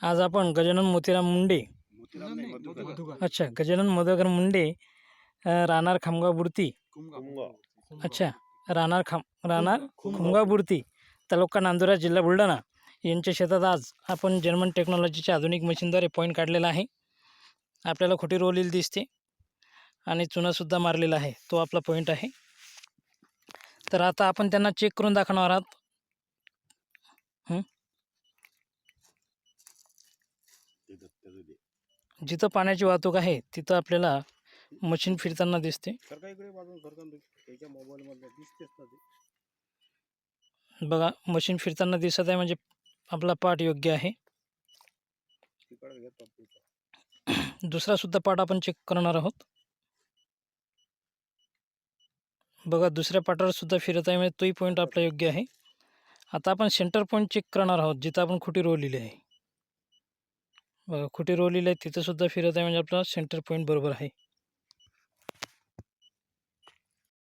आज आपण गजानन मोतीराम मुंडे. अच्छा गजानन मधुकर मुंडे राहणार खामगाव बुर्ती. अच्छा राहणार खाम राहणार खुमगाव बुर्ती तालुका नांदुरा जिल्हा बुलढाणा. यांच्या शेतात आज आपण जर्मन टेक्नॉलॉजीच्या आधुनिक मशीनद्वारे पॉईंट काढलेला आहे. आपल्याला खोटी रोलेली दिसते आणि चुनासुद्धा मारलेला आहे. तो आपला पॉईंट आहे. तर आता आपण त्यांना चेक करून दाखवणार आहात. जिथं पाण्याची वाहतूक आहे तिथं आपल्याला मशीन फिरताना दिसते. बघा मशीन फिरताना दिसत आहे म्हणजे आपला पार्ट योग्य आहे. इथं. दुसरासुद्धा पार्ट आपण चेक करणार आहोत. बघा दुसऱ्या पार्टवर सुद्धा फिरत आहे म्हणजे तोही पॉईंट आपला योग्य आहे. आता आपण सेंटर पॉईंट चेक करणार आहोत जिथं आपण खोटी रोवलेली आहे. कुठे रोवलेली आहे तिथंसुद्धा फिरत आहे म्हणजे आपला सेंटर पॉईंट बरोबर आहे.